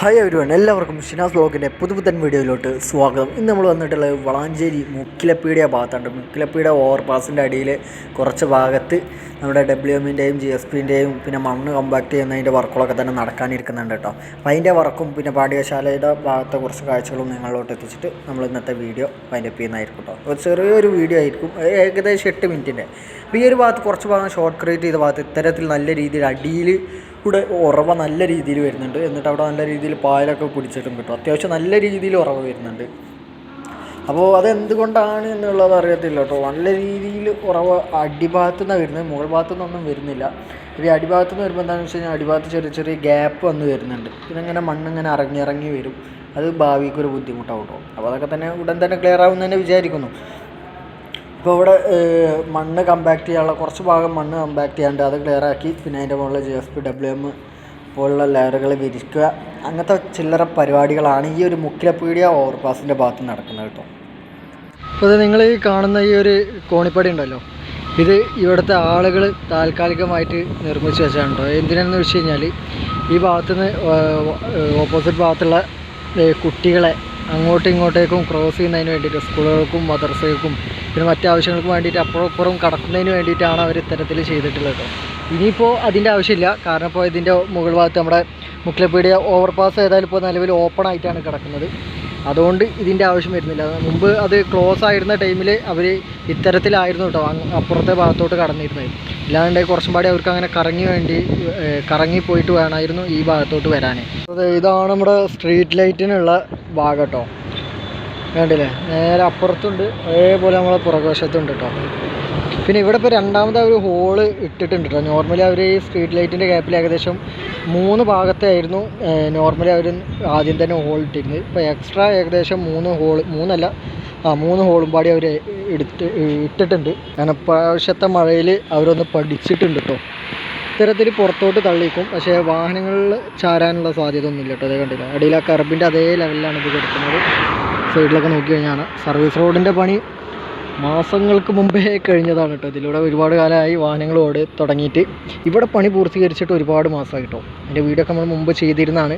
Hi everyone എല്ലാവർക്കും ഷിനാസ് ബ്ലോഗിന്റെ പുതുപുത്തൻ വീഡിയോയിലോട്ട് സ്വാഗതം. ഇന്ന് നമ്മൾ വന്നിട്ടുള്ളത് വളാഞ്ചേരി മുക്കിലപ്പീടിയ ഭാഗത്താണ് മുക്കിലപ്പീടിയ ഓവർപാസിന്റെ അടിയിൽ കുറച്ച് ഭാഗത്ത് നമ്മുടെ ഡബ്ല്യു എമ്മിന്റെയും ജി എസ് പിന്റെയും പിന്നെ മണ്ണ് കമ്പാക്ട് ചെയ്യുന്നതിന്റെ വർക്കുകളൊക്കെ തന്നെ നടക്കാനിരിക്കുന്നുണ്ട് കേട്ടോ. അപ്പോൾ അതിന്റെ വർക്കും പിന്നെ പാഠ്യശാലയുടെ ഭാഗത്തെ കുറച്ച് കാഴ്ചകളും നിങ്ങളിലോട്ട് എത്തിച്ചിട്ട് നമ്മൾ ഇന്നത്തെ വീഡിയോ വൈൻഡപ്പ് ചെയ്യുന്നതായിരിക്കും കേട്ടോ. ഒരു ചെറിയൊരു വീഡിയോ ആയിരിക്കും. ഏകദേശം എട്ട് മിനിറ്റിന്റെ അപ്പോൾ ഈ ഒരു ഭാഗത്ത് കുറച്ച് ഭാഗം ഷോർട്ട് ക്രിയേറ്റ് ചെയ്ത ഭാഗത്ത് ഇത്തരത്തിൽ നല്ല രീതിയിൽ അടിയിൽ ഇവിടെ ഉറവ നല്ല രീതിയിൽ വരുന്നുണ്ട്. എന്നിട്ട് അവിടെ നല്ല രീതിയിൽ പായലൊക്കെ പിടിച്ചിട്ടും കിട്ടും. അത്യാവശ്യം നല്ല രീതിയിൽ ഉറവ വരുന്നുണ്ട്. അപ്പോൾ അതെന്തുകൊണ്ടാണ് എന്നുള്ളത് അറിയത്തില്ല കേട്ടോ. നല്ല രീതിയിൽ ഉറവ അടിഭാഗത്തു നിന്നാണ് വരുന്നത്. മുകൾ ഭാഗത്തു നിന്നൊന്നും വരുന്നില്ല. ഇത് അടിഭാഗത്തു നിന്ന് വരുമ്പോൾ എന്താണെന്ന് വെച്ച് കഴിഞ്ഞാൽ അടിഭാഗത്ത് ചെറിയ ചെറിയ ഗ്യാപ്പ് വന്ന് വരുന്നുണ്ട്. പിന്നെ മണ്ണിങ്ങനെ ഇറങ്ങി ഇറങ്ങി വരും. അത് ഭാവിക്ക് ഒരു ബുദ്ധിമുട്ടാവും കേട്ടോ. അപ്പോൾ അതൊക്കെ തന്നെ ഉടൻ തന്നെ ക്ലിയർ ആവും തന്നെ വിചാരിക്കുന്നു. ഇപ്പോൾ ഇവിടെ മണ്ണ് കമ്പാക്ട് ചെയ്യാനുള്ള കുറച്ച് ഭാഗം മണ്ണ് കമ്പാക്ട് ചെയ്യാണ്ട് അത് ക്ലിയർ ആക്കി പിന്നെ അതിന്റെ മുകളിൽ G F P W M പോലുള്ള ലെയറുകൾ വിരിക്കുക. അങ്ങനത്തെ ചില്ലറ പരിപാടികളാണ് ഈ ഒരു മുക്കിലപ്പീടിയ ഓവർപാസിന്റെ ഭാഗത്ത് നടക്കുന്നത് കേട്ടോ. അപ്പോൾ നിങ്ങൾ ഈ കാണുന്ന ഈ ഒരു കോണിപ്പടി ഉണ്ടല്ലോ ഇത് ഇവിടുത്തെ ആളുകൾ താൽക്കാലികമായിട്ട് നിർമ്മിച്ച് വെച്ചാണ് കേട്ടോ. എന്തിനാണെന്ന് വെച്ച് കഴിഞ്ഞാൽ ഈ ഭാഗത്തു നിന്ന് ഓപ്പോസിറ്റ് ഭാഗത്തുള്ള കുട്ടികളെ അങ്ങോട്ടും ഇങ്ങോട്ടേക്കും ക്രോസ് ചെയ്യുന്നതിന് വേണ്ടിയിട്ട് സ്കൂളുകൾക്കും മദർസകൾക്കും പിന്നെ മറ്റു ആവശ്യങ്ങൾക്കും വേണ്ടിയിട്ട് അപ്പുറപ്പുറം കടക്കുന്നതിന് വേണ്ടിയിട്ടാണ് അവർ ഇത്തരത്തിൽ ചെയ്തിട്ടുള്ളത്. കേട്ടോ ഇനിയിപ്പോൾ അതിന്റെ ആവശ്യമില്ല. കാരണം ഇപ്പോൾ ഇതിന്റെ മുകൾ ഭാഗത്ത് നമ്മുടെ മുക്കിലപ്പീടിയ ഓവർപാസ് ഏതായാലും ഇപ്പോൾ നിലവിൽ ഓപ്പൺ ആയിട്ടാണ് കിടക്കുന്നത്. അതുകൊണ്ട് ഇതിന്റെ ആവശ്യം വരുന്നില്ല. മുമ്പ് അത് ക്ലോസ് ആയിരുന്ന ടൈമിൽ അവർ ഇത്തരത്തിലായിരുന്നു കേട്ടോ. അപ്പുറത്തെ ഭാഗത്തോട്ട് കടന്നിരുന്നത്. ഇല്ലാണ്ട് കുറച്ചും പാടി അവർക്ക് അങ്ങനെ കറങ്ങി വേണ്ടി കറങ്ങി പോയിട്ട് വേണമായിരുന്നു ഈ ഭാഗത്തോട്ട് വരാൻ. ഇതാണ് നമ്മുടെ സ്ട്രീറ്റ് ലൈറ്റിനുള്ള ഭാഗം കേട്ടോ. വേണ്ടില്ലേ നേരെ അപ്പുറത്തുണ്ട്. അതേപോലെ നമ്മളെ പുറകുവശത്തുണ്ട് കേട്ടോ പിന്നെ ഇവിടെ ഇപ്പോൾ രണ്ടാമത് ഒരു ഹോൾ ഇട്ടിട്ടുണ്ട് കേട്ടോ നോർമലി അവർ ഈ സ്ട്രീറ്റ് ലൈറ്റിന്റെ ഗ്യാപ്പിൽ ഏകദേശം മൂന്ന് ഭാഗത്തായിരുന്നു നോർമലി അവർ ആദ്യം തന്നെ ഹോൾ ഇട്ടിരുന്നത്. ഇപ്പോൾ എക്സ്ട്രാ ഏകദേശം മൂന്ന് ഹോൾ മൂന്നല്ല ആ മൂന്ന് ഹോളും പാടി അവർ എടുത്ത് ഇട്ടിട്ടുണ്ട്. കാരണം പ്രാവശ്യത്തെ മഴയിൽ അവരൊന്ന് പഠിച്ചിട്ടുണ്ട് കേട്ടോ ഇത്തരത്തിൽ പുറത്തോട്ട് തള്ളിക്കും പക്ഷേ വാഹനങ്ങളിൽ ചാരാനുള്ള സാധ്യത ഒന്നുമില്ല കേട്ടോ അതേ കണ്ടില്ല? അടിയിൽ ആ കറബിന്റെ അതേ ലെവലിലാണ് ഇത് കിടക്കുന്നത്. സൈഡിലൊക്കെ നോക്കി കഴിഞ്ഞാൽ സർവീസ് റോഡിന്റെ പണി മാസങ്ങൾക്ക് മുമ്പേ കഴിഞ്ഞതാണ് കേട്ടോ. ഇതിലൂടെ ഒരുപാട് കാലമായി വാഹനങ്ങൾ ഓടി തുടങ്ങിയിട്ട്. ഇവിടെ പണി പൂർത്തീകരിച്ചിട്ട് ഒരുപാട് മാസമായി കേട്ടോ. എന്റെ വീടൊക്കെ നമ്മൾ മുമ്പ് ചെയ്തിരുന്നതാണ്.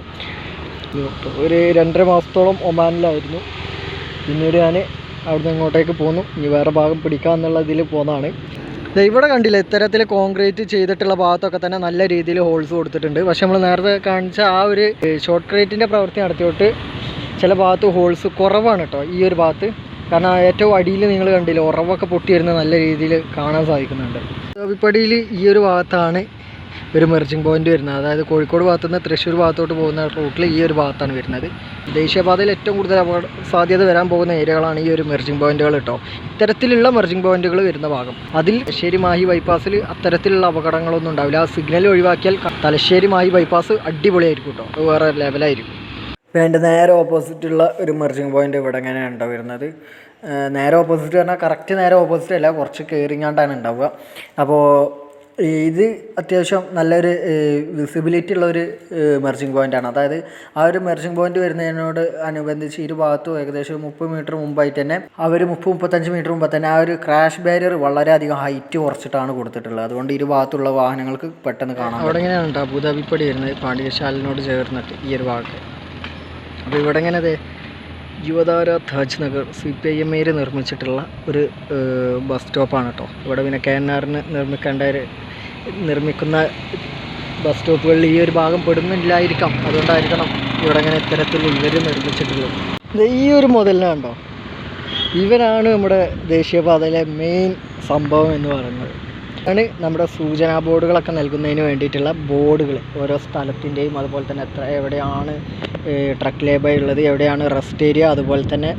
ഒരു രണ്ടര മാസത്തോളം ഒമാനിലായിരുന്നു. പിന്നീട് ഞാൻ അവിടുന്ന് ഇങ്ങോട്ടേക്ക് പോന്നു. ഇനി വേറെ ഭാഗം പിടിക്കാമെന്നുള്ള ഇതിൽ പോന്നതാണ്. ഇവിടെ കണ്ടില്ല ഇത്തരത്തിൽ കോൺക്രീറ്റ് ചെയ്തിട്ടുള്ള ഭാഗത്തൊക്കെ തന്നെ നല്ല രീതിയിൽ ഹോൾസ് കൊടുത്തിട്ടുണ്ട്. പക്ഷെ നമ്മൾ നേരത്തെ കാണിച്ച ആ ഒരു ഷോർട്ട് ക്രീറ്റിന്റെ പ്രവൃത്തി നടത്തിയോട്ട് ചില ഭാഗത്ത് ഹോൾസ് കുറവാണ് കേട്ടോ ഈ ഒരു ഭാഗത്ത്. കാരണം ഏറ്റവും അടിയിൽ നിങ്ങൾ കണ്ടില്ല ഉറവൊക്കെ പൊട്ടി വരുന്ന നല്ല രീതിയിൽ കാണാൻ സാധിക്കുന്നുണ്ട്. വിപ്പടിയിൽ ഈ ഒരു ഭാഗത്താണ് ഒരു മെർജിങ് പോയിന്റ് വരുന്നത്. അതായത് കോഴിക്കോട് ഭാഗത്തു നിന്ന് തൃശ്ശൂർ ഭാഗത്തോട്ട് പോകുന്ന റൂട്ടിൽ ഈ ഒരു ഭാഗത്താണ് വരുന്നത്. ദേശീയപാതയിൽ ഏറ്റവും കൂടുതൽ അപകട സാധ്യത വരാൻ പോകുന്ന ഏരിയകളാണ് ഈ ഒരു മെർജിങ് പോയിന്റുകൾ കേട്ടോ ഇത്തരത്തിലുള്ള മെർജിങ് പോയിന്റുകൾ വരുന്ന ഭാഗം. അതിൽ തലശ്ശേരി മാഹി ബൈപ്പാസിൽ അത്തരത്തിലുള്ള അപകടങ്ങളൊന്നും ഉണ്ടാവില്ല. ആ സിഗ്നൽ ഒഴിവാക്കിയാൽ തലശ്ശേരി മാഹി ബൈപ്പാസ് അടിപൊളിയായിരിക്കും കേട്ടോ വേറെ ലെവലായിരിക്കും പിന്നെ അതിന്റെ നേരെ ഓപ്പോസിറ്റുള്ള ഒരു മെർജിങ് പോയിന്റ് ഇവിടെ എങ്ങനെയാണ് ഉണ്ടാവുക വരുന്നത് നേരെ ഓപ്പോസിറ്റ് പറഞ്ഞാൽ കറക്റ്റ് നേരെ ഓപ്പോസിറ്റ് അല്ല കുറച്ച് കയറിങ്ങാണ്ടാണ് ഉണ്ടാവുക. അപ്പോൾ ഇത് അത്യാവശ്യം നല്ലൊരു വിസിബിലിറ്റി ഉള്ള ഒരു മെർജിങ് പോയിന്റാണ് അതായത് ആ ഒരു മെർജിങ് പോയിന്റ് വരുന്നതിനോട് അനുബന്ധിച്ച് ഇരു ഭാഗത്തും ഏകദേശം മുപ്പത് മീറ്റർ മുമ്പായിട്ട് തന്നെ അവർ മുപ്പത് മുപ്പത്തഞ്ച് മീറ്റർ മുമ്പ് തന്നെ ആ ഒരു ക്രാഷ് ബാരിയർ വളരെയധികം ഹൈറ്റ് കുറച്ചിട്ടാണ് കൊടുത്തിട്ടുള്ളത്. അതുകൊണ്ട് ഇരു ഭാഗത്തുള്ള വാഹനങ്ങൾക്ക് പെട്ടെന്ന് കാണാം അവിടെ എങ്ങനെയാണ് അബുദാബിപ്പടി വരുന്നത്? പാണ്ഡ്യശാലിനോട് ചേർന്നിട്ട് ഈ ഒരു ഭാഗത്ത്. അപ്പോൾ ഇവിടെ ഇങ്ങനെ അതെ Yuvathara Taj Nagar C P I M നിർമ്മിച്ചിട്ടുള്ള ഒരു ബസ് സ്റ്റോപ്പാണ് കേട്ടോ ഇവിടെ പിന്നെ കെ എൻ ആറിന് നിർമ്മിക്കേണ്ട നിർമ്മിക്കുന്ന ബസ് സ്റ്റോപ്പുകളിൽ ഈ ഒരു ഭാഗം പെടുന്നില്ലായിരിക്കാം. അതുകൊണ്ടായിരിക്കണം ഇവിടെ അങ്ങനെ ഇത്തരത്തിൽ ഇവർ നിർമ്മിച്ചിട്ടുള്ളത്. ഈ ഒരു മുതലിനാണ്ടോ ഇവരാണ് നമ്മുടെ ദേശീയപാതയിലെ മെയിൻ സംഭവം എന്ന് പറയുന്നത്. ആണ് നമ്മുടെ സൂചനാ ബോർഡുകളൊക്കെ നൽകുന്നതിന് വേണ്ടിയിട്ടുള്ള ബോർഡുകൾ. ഓരോ സ്ഥലത്തിന്റെയും അതുപോലെ തന്നെ എത്ര എവിടെയാണ് ട്രക്ക് ലേബർ ഉള്ളത് എവിടെയാണ് റെസ്റ്റ് ഏരിയ അതുപോലെ തന്നെ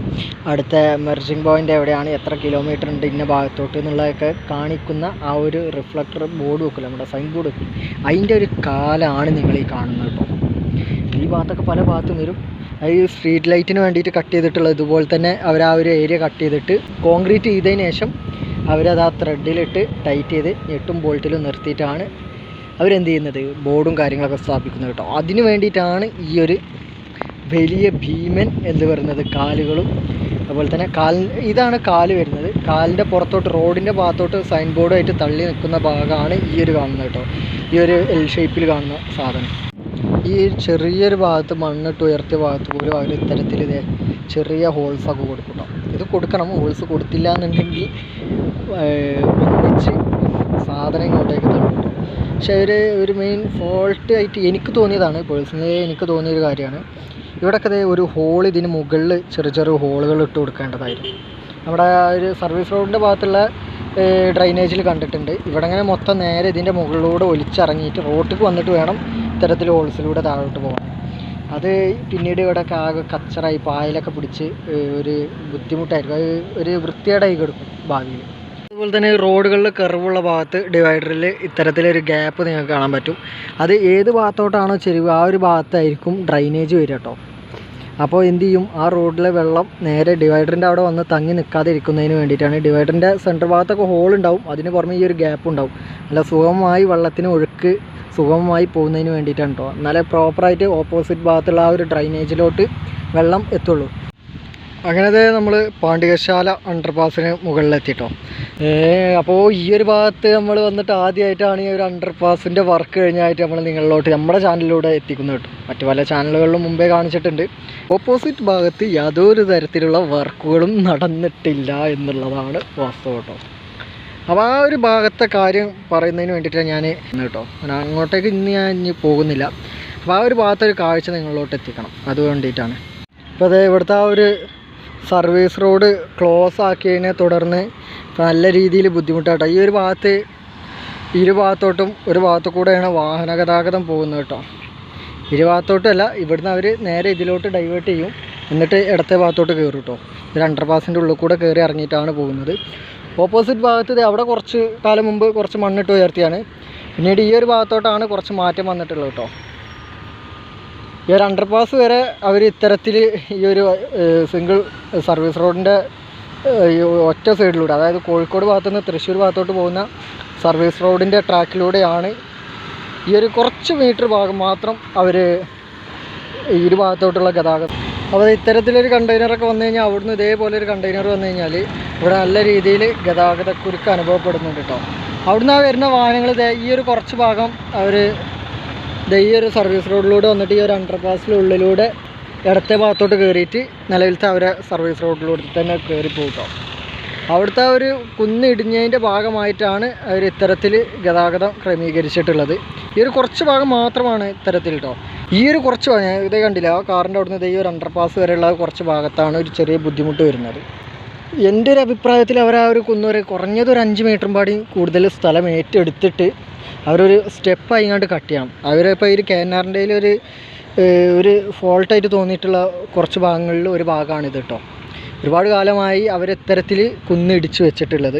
അടുത്ത മെർജിങ് പോയിന്റ് എവിടെയാണ് എത്ര കിലോമീറ്റർ ഉണ്ട് ഇന്ന ഭാഗത്തോട്ട് എന്നുള്ളതൊക്കെ കാണിക്കുന്ന ആ ഒരു റിഫ്ലക്ടർ ബോർഡ് വെക്കില്ല നമ്മുടെ സൈൻ ബോർഡ് വെക്കില്ല അതിന്റെ ഒരു കാലാണ് നിങ്ങൾ ഈ കാണുന്നത് കേട്ടോ. ഈ ഭാഗത്തൊക്കെ പല ഭാഗത്തും വരും. അത് ഈ സ്ട്രീറ്റ് ലൈറ്റിന് വേണ്ടിയിട്ട് കട്ട് ചെയ്തിട്ടുള്ളത് ഇതുപോലെ തന്നെ അവർ ആ ഒരു ഏരിയ കട്ട് ചെയ്തിട്ട് കോൺക്രീറ്റ് ചെയ്തതിന് ശേഷം അവരത് ആ ത്രെഡിലിട്ട് ടൈറ്റ് ചെയ്ത് ഞെട്ടും ബോൾട്ടിലും നിർത്തിയിട്ടാണ് അവരെന്ത് ചെയ്യുന്നത്? ബോർഡും കാര്യങ്ങളൊക്കെ സ്ഥാപിക്കുന്നത് കേട്ടോ. അതിന് വേണ്ടിയിട്ടാണ് ഈ ഒരു വലിയ ഭീമൻ എന്ന് പറയുന്നത് കാലുകളും അതുപോലെ തന്നെ കാൽ ഇതാണ് കാൽ വരുന്നത്. കാലിന്റെ പുറത്തോട്ട് റോഡിന്റെ ഭാഗത്തോട്ട് സൈൻ ബോർഡുമായിട്ട് തള്ളി നിൽക്കുന്ന ഭാഗമാണ് ഈ ഒരു കാണുന്നത് കേട്ടോ. ഈ ഒരു എൽ ഷേപ്പിൽ കാണുന്ന സാധനം. ഈ ചെറിയൊരു ഭാഗത്ത് മണ്ണിട്ട് ഉയർത്തിയ ഭാഗത്ത് പോലും അവർ ഇത്തരത്തിൽ ഇതേ ചെറിയ ഹോൾസൊക്കെ കൊടുക്കും കേട്ടോ. ഇത് കൊടുക്കണം. ഓൾസ് കൊടുത്തില്ല എന്നുണ്ടെങ്കിൽ ഒന്നിച്ച് സാധനം ഇങ്ങോട്ടേക്ക് തള്ളും. പക്ഷേ ഒരു ഒരു മെയിൻ ഫോൾട്ട് ആയിട്ട് എനിക്ക് തോന്നിയതാണ് പേഴ്സണലി എനിക്ക് തോന്നിയൊരു കാര്യമാണ്. ഇവിടെയൊക്കെ ഒരു ഹോൾ ഇതിന് മുകളിൽ ചെറിയ ചെറിയ ഹോളുകൾ ഇട്ട് കൊടുക്കേണ്ടതായിരുന്നു. നമ്മുടെ ഒരു സർവീസ് റോഡിന്റെ ഭാഗത്തുള്ള ഡ്രൈനേജിൽ കണ്ടിട്ടുണ്ട്. ഇവിടെ അങ്ങനെ മൊത്തം നേരെ ഇതിന്റെ മുകളിലൂടെ ഒലിച്ചിറങ്ങിയിട്ട് റോട്ടിൽ വന്നിട്ട് വേണം ഇത്തരത്തിൽ ഹോൾസിലൂടെ താഴോട്ട് പോകാൻ. അത് പിന്നീട് ഇവിടെ ആകെ കച്ചറായി പായലൊക്കെ പിടിച്ച് ഒരു ബുദ്ധിമുട്ടായിരിക്കും. അത് ഒരു വൃത്തികേടായി കിടക്കും ഭാവിയിൽ. അതുപോലെ തന്നെ റോഡുകളിൽ കർവുള്ള ഭാഗത്ത് ഡിവൈഡറിൽ ഇത്തരത്തിലൊരു ഗ്യാപ്പ് നിങ്ങൾക്ക് കാണാൻ പറ്റും. അത് ഏത് ഭാഗത്തോട്ടാണോ ചെരിവ് ആ ഒരു ഭാഗത്തായിരിക്കും ഡ്രൈനേജ് വരിക കേട്ടോ അപ്പോൾ എന്ത് ചെയ്യും? ആ റോഡിലെ വെള്ളം നേരെ ഡിവൈഡറിന്റെ അവിടെ വന്ന് തങ്ങി നിൽക്കാതെ ഇരിക്കുന്നതിന് വേണ്ടിയിട്ടാണ്. ഡിവൈഡറിന്റെ സെന്റർ ഭാഗത്തൊക്കെ ഹോൾ ഉണ്ടാവും. അതിന് പുറമെ ഈ ഒരു ഗ്യാപ്പ് ഉണ്ടാവും. അല്ല സുഖമായി വെള്ളത്തിന് ഒഴുക്ക് സുഗമമായി പോകുന്നതിന് വേണ്ടിയിട്ടാണ് കേട്ടോ എന്നാലേ പ്രോപ്പറായിട്ട് ഓപ്പോസിറ്റ് ഭാഗത്തുള്ള ആ ഒരു ഡ്രൈനേജിലോട്ട് വെള്ളം എത്തുള്ളൂ. അങ്ങനത്തെ നമ്മൾ പാണ്ഡികശാല അണ്ടർപാസിന് മുകളിലെത്തിട്ടോ. അപ്പോൾ ഈ ഒരു ഭാഗത്ത് നമ്മൾ വന്നിട്ട് ആദ്യമായിട്ടാണ് ഈ ഒരു അണ്ടർപാസിന്റെ വർക്ക് കഴിഞ്ഞായിട്ട് നമ്മൾ നിങ്ങളിലോട്ട് നമ്മുടെ ചാനലിലൂടെ എത്തിക്കുന്നത് കേട്ടോ മറ്റു പല ചാനലുകളിലും മുമ്പേ കാണിച്ചിട്ടുണ്ട്. ഓപ്പോസിറ്റ് ഭാഗത്ത് യാതൊരു തരത്തിലുള്ള വർക്കുകളും നടന്നിട്ടില്ല എന്നുള്ളതാണ് വാസ്തവം കേട്ടോ അപ്പോൾ ആ ഒരു ഭാഗത്തെ കാര്യം പറയുന്നതിന് വേണ്ടിയിട്ടാണ് ഞാൻ കേട്ടോ. അങ്ങോട്ടേക്ക് ഇന്ന് ഞാൻ ഇനി പോകുന്നില്ല. അപ്പോൾ ആ ഒരു ഭാഗത്തെ ഒരു കാഴ്ച നിങ്ങളിലോട്ട് എത്തിക്കണം. അത് വേണ്ടിയിട്ടാണ്. ഇപ്പോൾ അതെ ഇവിടുത്തെ ആ ഒരു സർവീസ് റോഡ് ക്ലോസ് ആക്കിയതിനെ തുടർന്ന് നല്ല രീതിയിൽ ബുദ്ധിമുട്ടാട്ടോ. ഈ ഒരു ഭാഗത്ത് ഇരു ഭാഗത്തോട്ടും ഒരു ഭാഗത്തു കൂടെയാണ് വാഹന ഗതാഗതം പോകുന്നത് കേട്ടോ. ഇരു ഭാഗത്തോട്ടല്ല ഇവിടുന്ന് അവർ നേരെ ഇതിലോട്ട് ഡൈവേർട്ട് ചെയ്യും. എന്നിട്ട് ഇടത്തെ ഭാഗത്തോട്ട് കയറും കേട്ടോ. ഒരു അണ്ടർ പാസിന്റെ ഉള്ളിൽ കൂടെ കയറി ഇറങ്ങിയിട്ടാണ് പോകുന്നത്. ഓപ്പോസിറ്റ് ഭാഗത്ത് അവിടെ കുറച്ച് കാലം മുമ്പ് കുറച്ച് മണ്ണിട്ട് ഉയർത്തിയാണ്. പിന്നീട് ഈ ഒരു ഭാഗത്തോട്ടാണ് കുറച്ച് മാറ്റം വന്നിട്ടുള്ളത് കേട്ടോ. ഈ ഒരു അണ്ടർപാസ് വരെ അവർ ഇത്തരത്തിൽ ഈ ഒരു സിംഗിൾ സർവീസ് റോഡിന്റെ ഒറ്റ സൈഡിലൂടെ അതായത് കോഴിക്കോട് ഭാഗത്തുനിന്ന് തൃശ്ശൂർ ഭാഗത്തോട്ട് പോകുന്ന സർവീസ് റോഡിന്റെ ട്രാക്കിലൂടെയാണ് ഈ ഒരു കുറച്ച് മീറ്റർ ഭാഗം മാത്രം അവർ ഇരു ഭാഗത്തോട്ടുള്ള ഗതാഗതം. അപ്പോൾ ഇത്തരത്തിലൊരു കണ്ടെയ്നറൊക്കെ വന്നു കഴിഞ്ഞാൽ അവിടുന്ന് ഇതേപോലെ ഒരു കണ്ടെയ്നർ വന്നു കഴിഞ്ഞാൽ ഇവിടെ നല്ല രീതിയിൽ ഗതാഗതക്കുരുക്ക് അനുഭവപ്പെടുന്നുണ്ട് കേട്ടോ. അവിടുന്ന് ആ വരുന്ന വാഹനങ്ങൾ ഈ ഒരു കുറച്ച് ഭാഗം അവർ ഈ ഒരു സർവീസ് റോഡിലൂടെ വന്നിട്ട് ഈ ഒരു അണ്ടർപാസിന്റെ ഉള്ളിലൂടെ ഇടത്തെ ഭാഗത്തോട്ട് കയറിയിട്ട് നിലവിലത്തെ അവരെ സർവീസ് റോഡിലൂടെ തന്നെ കയറി പോകും അവിടുത്തെ ഒരു ഒരു കുന്നിടിഞ്ഞതിന്റെ ഭാഗമായിട്ടാണ് അവർ ഇത്തരത്തിൽ ഗതാഗതം ക്രമീകരിച്ചിട്ടുള്ളത്. ഈ ഒരു കുറച്ച് ഭാഗം മാത്രമാണ് ഇത്തരത്തിൽ കേട്ടോ ഈ ഒരു കുറച്ച് ഭാഗം ഇതേ കണ്ടില്ല. ആ കാറിന്റെ അവിടുന്ന് ഇതേ ഒരു അണ്ടർപാസ് വരെയുള്ള കുറച്ച് ഭാഗത്താണ് ഒരു ചെറിയ ബുദ്ധിമുട്ട് വരുന്നത്. എന്റെ ഒരു അഭിപ്രായത്തിൽ അവർ ആ ഒരു കുന്നുവരെ കുറഞ്ഞത് ഒരു അഞ്ച് മീറ്ററും പാടി കൂടുതൽ സ്ഥലം ഏറ്റെടുത്തിട്ട് അവരൊരു സ്റ്റെപ്പ് ആയിങ്ങാണ്ട് കട്ട് ചെയ്യണം. അവരിപ്പോൾ ഈ ഒരു ആറിന്റെ ഒരു ഒരു ഫോൾട്ടായിട്ട് തോന്നിയിട്ടുള്ള കുറച്ച് ഭാഗങ്ങളിൽ ഒരു ഭാഗമാണിത് കേട്ടോ ഒരുപാട് കാലമായി അവർ ഇത്തരത്തിൽ കുന്നിടിച്ച് വെച്ചിട്ടുള്ളത്.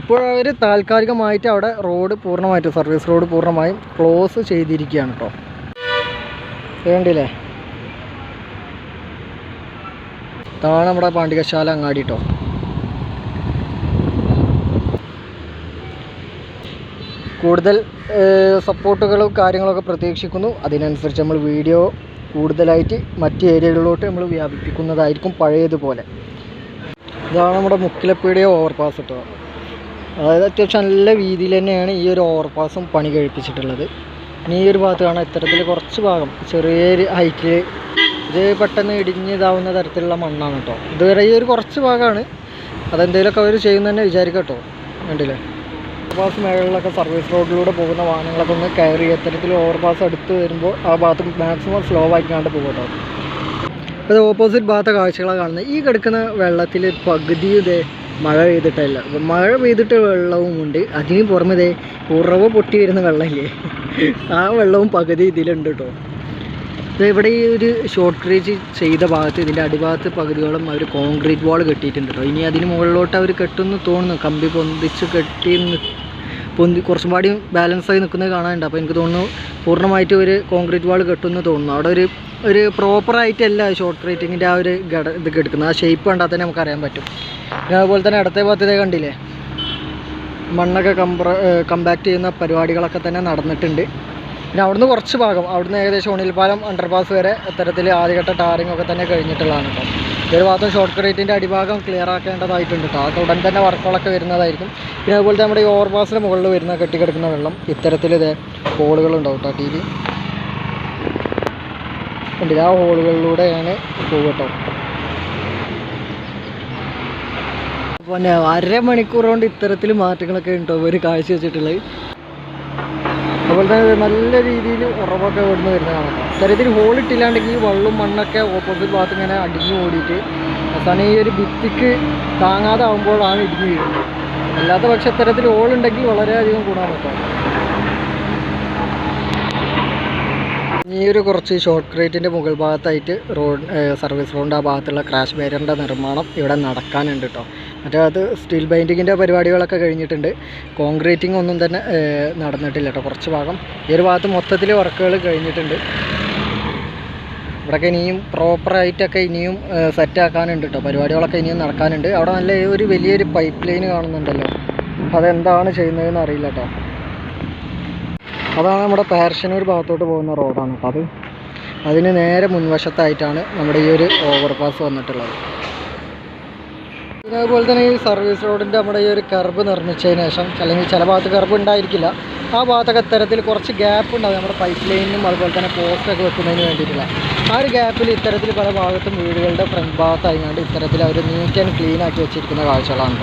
ഇപ്പോൾ അവർ താൽക്കാലികമായിട്ട് അവിടെ റോഡ് പൂർണമായിട്ട് സർവീസ് റോഡ് പൂർണമായും ക്ലോസ് ചെയ്തിരിക്കുകയാണ് കേട്ടോ വേണ്ടില്ലേ ഇതാണ് നമ്മുടെ പാണ്ഡികശാല അങ്ങാടി കേട്ടോ കൂടുതൽ സപ്പോർട്ടുകളും കാര്യങ്ങളൊക്കെ പ്രതീക്ഷിക്കുന്നു. അതിനനുസരിച്ച് നമ്മൾ വീഡിയോ കൂടുതലായിട്ട് മറ്റ് ഏരിയകളിലോട്ട് നമ്മൾ വ്യാപിപ്പിക്കുന്നതായിരിക്കും പഴയതുപോലെ. ഇതാണ് നമ്മുടെ മുക്കിലപ്പീടിയ ഓവർപാസ് കേട്ടോ അതായത് അത്യാവശ്യം നല്ല വീതിയിൽ തന്നെയാണ് ഈ ഒരു ഓവർപാസും പണി കഴിപ്പിച്ചിട്ടുള്ളത്. ഇനി ഈ ഒരു ഭാഗത്ത് കാണാം. ഇത്തരത്തിൽ കുറച്ച് ഭാഗം ചെറിയൊരു ഹൈറ്റിൽ ഇത് പെട്ടെന്ന് ഇടിഞ്ഞ് ഇതാവുന്ന തരത്തിലുള്ള മണ്ണാണ് കേട്ടോ ഇതുവരെ ഈ ഒരു കുറച്ച് ഭാഗമാണ്. അതെന്തെങ്കിലുമൊക്കെ അവർ ചെയ്യുന്ന തന്നെ വിചാരിക്കാം കേട്ടോ കണ്ടില്ലേ? ഓവർപാസ് മേഖലകളിലൊക്കെ സർവീസ് റോഡിലൂടെ പോകുന്ന വാഹനങ്ങളൊക്കെ ഒന്ന് കയറി ഇത്തരത്തിൽ ഓവർപാസ് അടുത്ത് വരുമ്പോൾ ആ ഭാഗത്ത് മാക്സിമം സ്ലോ ആക്കിക്കാണ്ട് പോകും കേട്ടോ ഇത് ഓപ്പോസിറ്റ് ഭാഗത്തെ കാഴ്ചകളാണ് കാണുന്നത്. ഈ കിടക്കുന്ന വെള്ളത്തിൽ പകുതി ഇതേ മഴ പെയ്തിട്ടല്ല. മഴ പെയ്തിട്ട് വെള്ളവും ഉണ്ട്. അതിന് പുറമെ ഇതേ ഉറവ് പൊട്ടി വരുന്ന വെള്ളമില്ലേ? ആ വെള്ളവും പകുതി ഇതിലുണ്ട് കേട്ടോ ഇവിടെ ഈ ഒരു ഷോർട്ട് റീച്ച് ചെയ്ത ഭാഗത്ത് ഇതിന്റെ അടിഭാഗത്ത് പകുതിയോളം അവർ കോൺക്രീറ്റ് വാൾ കെട്ടിയിട്ടുണ്ട് കേട്ടോ ഇനി അതിന് മുകളിലോട്ട് അവർ കെട്ടുമെന്ന് തോന്നുന്നു. കമ്പി പൊന്തിച്ച് കെട്ടി പൊന്തി കുറച്ചും പാടി ബാലൻസ് ആയി നിൽക്കുന്നത് കാണാനുണ്ട്. അപ്പോൾ എനിക്ക് തോന്നുന്നു പൂർണമായിട്ട് ഒരു കോൺക്രീറ്റ് വാൾ കെട്ടുമെന്ന് തോന്നുന്നു. അവിടെ ഒരു ഒരു പ്രോപ്പറായിട്ടല്ല ഷോർട്ട് ക്രീറ്റിങ്ങിന്റെ ആ ഒരു ഘട ഇത് കെടുക്കുന്നത് ആ ഷേപ്പ് കണ്ടാൽ തന്നെ നമുക്ക് അറിയാൻ പറ്റും. പിന്നെ അതുപോലെ തന്നെ അടുത്ത ഭാഗത്തേ കണ്ടില്ലേ? മണ്ണൊക്കെ കംപ്ര കമ്പാക്ട് ചെയ്യുന്ന പരിപാടികളൊക്കെ തന്നെ നടന്നിട്ടുണ്ട്. പിന്നെ അവിടുന്ന് കുറച്ച് ഭാഗം അവിടുന്ന് ഏകദേശം ഒണിൽപ്പാലം അണ്ടർപാസ് വരെ ഇത്തരത്തിൽ ആദ്യഘട്ട ടാറിംഗ് ഒക്കെ തന്നെ കഴിഞ്ഞിട്ടുള്ളതാണ് കേട്ടോ. ഒരു ഭാഗത്തും ഷോർട്ട് ക്രീറ്റിന്റെ അടിഭാഗം ക്ലിയർ ആക്കേണ്ടതായിട്ടുണ്ട്. കേട്ടോ അത് ഉടൻ തന്നെ വർക്കുകളൊക്കെ വരുന്നതായിരിക്കും. പിന്നെ അതുപോലെ നമ്മുടെ ഈ ഓവർപാസിന് മുകളിൽ വരുന്ന കെട്ടിക്കിടക്കുന്ന വെള്ളം ഇത്തരത്തിൽ ഇത് ഹോളുകളുണ്ടാവും കേട്ടോ ടി വി. ഉണ്ട് ആ ഹോളുകളിലൂടെയാണ് പോകട്ടോ പിന്നെ അരമണിക്കൂർ കൊണ്ട് ഇത്തരത്തിൽ മാറ്റങ്ങളൊക്കെ ഉണ്ടോ ഒരു കാഴ്ച വെച്ചിട്ടുള്ളത്. അതുപോലെ തന്നെ നല്ല രീതിയിൽ ഉറവൊക്കെ ഇവിടുന്ന് വരുന്നതാണ് കാണാം. ഹോൾ ഹോളിട്ടില്ലാണ്ടെങ്കിൽ ഈ വെള്ളം മണ്ണൊക്കെ ഓപ്പോസിറ്റ് ഭാഗത്ത് ഇങ്ങനെ അടിഞ്ഞു ഓടിയിട്ട് അവസാനം ഈ ഒരു ഭിത്തിക്ക് താങ്ങാതെ ആകുമ്പോഴാണ് ഇടിഞ്ഞു വീഴുന്നത്. അല്ലാത്ത പക്ഷെ ഇത്തരത്തിൽ ഹോൾ ഉണ്ടെങ്കിൽ വളരെയധികം ഗുണമാണ് കേട്ടോ ഈ ഒരു കുറച്ച് ഷോർട്ട് ക്രേറ്റിന്റെ മുകൾ ഭാഗത്തായിട്ട് റോഡ് സർവീസ് റോഡിന്റെ ആ ഭാഗത്തുള്ള ക്രാഷ് ബാരിയറിന്റെ നിർമ്മാണം ഇവിടെ നടക്കാനുണ്ട് കേട്ടോ മറ്റേ അത് സ്റ്റീൽ ബൈൻഡിങ്ങിന്റെ പരിപാടികളൊക്കെ കഴിഞ്ഞിട്ടുണ്ട്. കോൺക്രീറ്റിംഗ് ഒന്നും തന്നെ നടന്നിട്ടില്ല കേട്ടോ കുറച്ച് ഭാഗം ഈ ഒരു ഭാഗത്ത് മൊത്തത്തിൽ വർക്കുകൾ കഴിഞ്ഞിട്ടുണ്ട്. ഇവിടെയൊക്കെ ഇനിയും പ്രോപ്പറായിട്ടൊക്കെ ഇനിയും സെറ്റ് ആക്കാനുണ്ട് കേട്ടോ പരിപാടികളൊക്കെ ഇനിയും നടക്കാനുണ്ട്. അവിടെ നല്ല ഒരു വലിയൊരു പൈപ്പ് ലൈൻ കാണുന്നുണ്ടല്ലോ. അതെന്താണ് ചെയ്യുന്നതെന്ന് അറിയില്ല കേട്ടോ അതാണ് നമ്മുടെ പാർഷനൂർ ഭാഗത്തോട്ട് പോകുന്ന റോഡാണ്. അപ്പോൾ അത് അതിന് നേരെ മുൻവശത്തായിട്ടാണ് നമ്മുടെ ഈ ഒരു ഓവർപാസ് വന്നിട്ടുള്ളത്. അതുപോലെ തന്നെ ഈ സർവീസ് റോഡിന്റെ നമ്മുടെ ഈ ഒരു കർബ് നിർമ്മിച്ചതിന് ശേഷം അല്ലെങ്കിൽ ചില ഭാഗത്ത് കർബ് ഉണ്ടായിരിക്കില്ല. ആ ഭാഗത്തൊക്കെ ഇത്തരത്തിൽ കുറച്ച് ഗ്യാപ്പ് ഉണ്ടാകും നമ്മുടെ പൈപ്പ് ലൈനിനും അതുപോലെ തന്നെ പോസ്റ്റൊക്കെ വെക്കുന്നതിന് വേണ്ടിയിട്ടുള്ള. ആ ഒരു ഗ്യാപ്പിൽ ഇത്തരത്തിൽ പല ഭാഗത്തും വീടുകളുടെ ഫ്രണ്ട് ഭാഗത്തായിക്കൊണ്ട് ഇത്തരത്തിൽ അവർ നീറ്റ് ആൻഡ് ക്ലീൻ ആക്കി വെച്ചിരിക്കുന്ന കാഴ്ചകളാണ്.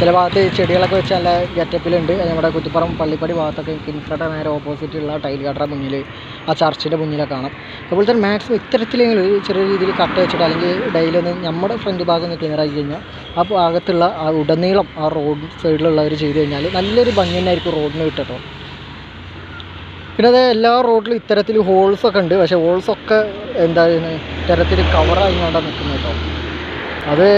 ചില ഭാഗത്ത് ചെടികളൊക്കെ വെച്ച് നല്ല ഗെറ്റപ്പിലുണ്ട് നമ്മുടെ കുറ്റിപ്പുറം പള്ളിപ്പടി ഭാഗത്തൊക്കെ കിൻഫ്രയുടെ നേരെ ഓപ്പോസിറ്റുള്ള ടൈൽ കട്ടറ മുന്നിൽ ആ ചർച്ചിന്റെ മുന്നിലെ കാണാം. അതുപോലെ തന്നെ മാക്സിമം ഇത്തരത്തിലെങ്കിലും ഒരു ചെറിയ രീതിയിൽ കട്ട് വെച്ചിട്ട് അല്ലെങ്കിൽ ഡെയിലി ഒന്ന് നമ്മുടെ ഫ്രണ്ട് ഭാഗം ഒന്ന് ക്ലിയർ ആക്കി കഴിഞ്ഞാൽ ആ ഭാഗത്തുള്ള ആ ഉടനീളം ആ റോഡ് സൈഡിലുള്ളവർ ചെയ്ത് കഴിഞ്ഞാൽ നല്ലൊരു ഭംഗി തന്നെയായിരിക്കും റോഡിന് കിട്ടട്ടോ പിന്നെ അത് എല്ലാ റോഡിലും ഇത്തരത്തിൽ ഹോൾസ് ഒക്കെ ഉണ്ട്. പക്ഷേ ഹോൾസ് ഒക്കെ എന്താ ഇത്തരത്തിൽ കവറായി കൊണ്ടാണ് നിൽക്കുന്നത് കേട്ടോ അത്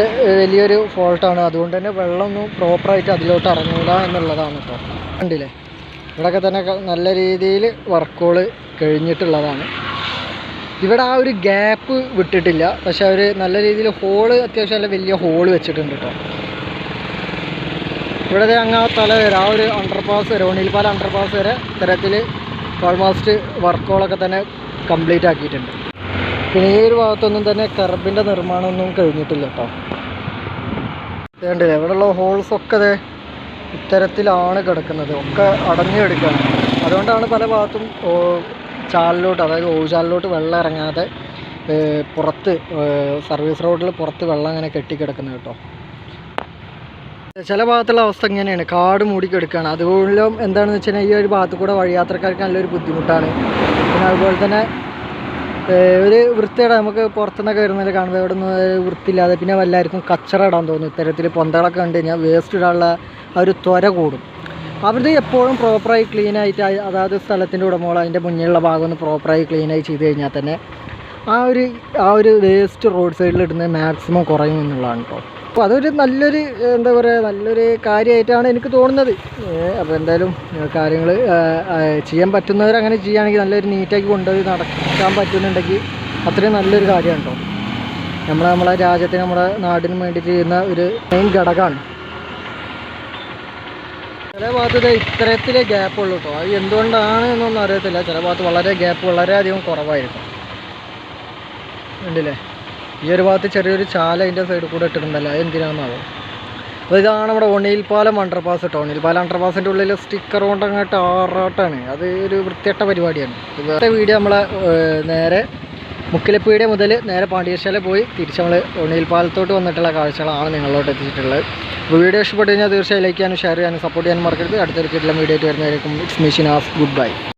വലിയൊരു ഫോൾട്ടാണ്. അതുകൊണ്ട് തന്നെ വെള്ളമൊന്നും പ്രോപ്പറായിട്ട് അതിലോട്ട് ഇറങ്ങില്ല എന്നുള്ളതാണ് കേട്ടോ കണ്ടില്ലേ? ഇവിടെയൊക്കെ തന്നെ നല്ല രീതിയിൽ വർക്കുകൾ കഴിഞ്ഞിട്ടുള്ളതാണ്. ഇവിടെ ആ ഒരു ഗ്യാപ്പ് വിട്ടിട്ടില്ല. പക്ഷെ അവർ നല്ല രീതിയിൽ ഹോൾ അത്യാവശ്യം നല്ല വലിയ ഹോൾ വെച്ചിട്ടുണ്ട് കേട്ടോ ഇവിടെ അങ്ങ് ആ തല വരെ ആ ഒരു അണ്ടർപാസ് വരെ ഒണിൽപാല അണ്ടർപാസ് വരെ ഇത്തരത്തിൽ ഓൾമോസ്റ്റ് വർക്കുകളൊക്കെ തന്നെ കംപ്ലീറ്റ് ആക്കിയിട്ടുണ്ട്. പിന്നെ ഈ ഒരു ഭാഗത്തൊന്നും തന്നെ കറബിന്റെ നിർമ്മാണമൊന്നും കഴിഞ്ഞിട്ടില്ല കേട്ടോ. വേണ്ടില്ല ഇവിടെയുള്ള ഹോൾസ് ഒക്കെ ദേ ഇത്തരത്തിലാണ് കിടക്കുന്നത്. ഒക്കെ അടഞ്ഞു അതുകൊണ്ടാണ് പല ഭാഗത്തും ചാലിലോട്ട് അതായത് ഓചാലിലോട്ട് വെള്ളം ഇറങ്ങാതെ പുറത്ത് സർവീസ് റോഡിൽ പുറത്ത് വെള്ളം അങ്ങനെ കെട്ടിക്കിടക്കുന്നത് കേട്ടോ. ചില ഭാഗത്തുള്ള അവസ്ഥ ഇങ്ങനെയാണ്. കാട് മൂടിക്കെടുക്കുകയാണ്. അതുപോലും എന്താണെന്ന് വെച്ചാൽ ഈ ഒരു ഭാഗത്ത് കൂടെ വഴിയാത്രക്കാർക്ക് നല്ലൊരു ബുദ്ധിമുട്ടാണ്. പിന്നെ അതുപോലെ തന്നെ ഒരു വൃത്തിയുടെ നമുക്ക് പുറത്തുനിന്നൊക്കെ വരുന്നതിൽ കാണുമ്പോൾ ഇവിടെ നിന്ന് വൃത്തിയില്ലാതെ പിന്നെ എല്ലാവർക്കും കച്ചറ ഇടാൻ തോന്നും. ഇത്തരത്തിൽ പൊന്തകളൊക്കെ കണ്ടു കഴിഞ്ഞാൽ വേസ്റ്റ് ഇടാനുള്ള ആ ഒരു ത്വര കൂടും. അവരിത് എപ്പോഴും പ്രോപ്പറായി ക്ലീനായിട്ട് അതാത് സ്ഥലത്തിന്റെ ഉടമകൾ അതിന്റെ മുന്നിലുള്ള ഭാഗം ഒന്ന് പ്രോപ്പറായി ക്ലീനായി ചെയ്ത് കഴിഞ്ഞാൽ തന്നെ ആ ഒരു ആ ഒരു വേസ്റ്റ് റോഡ് സൈഡിൽ ഇടുന്നത് മാക്സിമം കുറയും എന്നുള്ളതാണ് കേട്ടോ അപ്പോൾ അതൊരു നല്ലൊരു എന്താ പറയുക നല്ലൊരു കാര്യമായിട്ടാണ് എനിക്ക് തോന്നുന്നത്. അപ്പോൾ എന്തായാലും കാര്യങ്ങൾ ചെയ്യാൻ പറ്റുന്നവർ അങ്ങനെ ചെയ്യുകയാണെങ്കിൽ നല്ലൊരു നീറ്റാക്കി കൊണ്ടുപോയി നടക്കാൻ പറ്റുന്നുണ്ടെങ്കിൽ അത്രയും നല്ലൊരു കാര്യമാണ് കേട്ടോ നമ്മൾ നമ്മളെ രാജ്യത്തിന് നമ്മുടെ നാടിന് വേണ്ടി ചെയ്യുന്ന ഒരു മെയിൻ ഘടകമാണ്. ചില ഭാഗത്ത് ഇത്തരത്തിലേ ഗ്യാപ്പ് ഉള്ളൂ കേട്ടോ അത് എന്തുകൊണ്ടാണ് എന്നൊന്നും അറിയത്തില്ല. ചില ഭാഗത്ത് വളരെ ഗ്യാപ്പ് വളരെയധികം കുറവായിരിക്കും. ഉണ്ടല്ലേ? ഈ ഒരു ഭാഗത്ത് ചെറിയൊരു ചാല അതിന്റെ സൈഡിൽ കൂടെ ഇട്ടിട്ടുണ്ടല്ലോ. അതെന്തിനാണെന്നാവോ അപ്പോൾ ഇതാണ് നമ്മുടെ ഒണിയിൽപ്പാലം അണ്ടർപാസ് കേട്ടോ ഒണിയിൽപ്പാലം അണ്ടർപാസിന്റെ ഉള്ളിൽ സ്റ്റിക്കർ കൊണ്ട് അങ്ങോട്ട് ആറാട്ടാണ്. അത് ഒരു വൃത്തിയട്ട പരിപാടിയാണ്. ഇവിടുത്തെ വീഡിയോ നമ്മളെ നേരെ മുക്കിലപ്പീടിയ മുതൽ നേരെ പാണ്ഡ്യശാല പോയി തിരിച്ച് നമ്മൾ ഒണിയിൽപ്പാലത്തോട്ട് വന്നിട്ടുള്ള കാഴ്ചകളാണ് നിങ്ങളോട്ട് എത്തിച്ചിട്ടുള്ളത്. വീഡിയോ ഇഷ്ടപ്പെട്ടു കഴിഞ്ഞാൽ തീർച്ചയായും ലൈക്ക് ചെയ്യാനും ഷെയർ ചെയ്യാനും സപ്പോർട്ട് ചെയ്യാനും മറക്കരുത്. അടുത്തൊരു കിട്ടുന്ന വീഡിയോ ആയിട്ട് വരുന്നതായിരിക്കും. It's മിഷിനാസ് good bye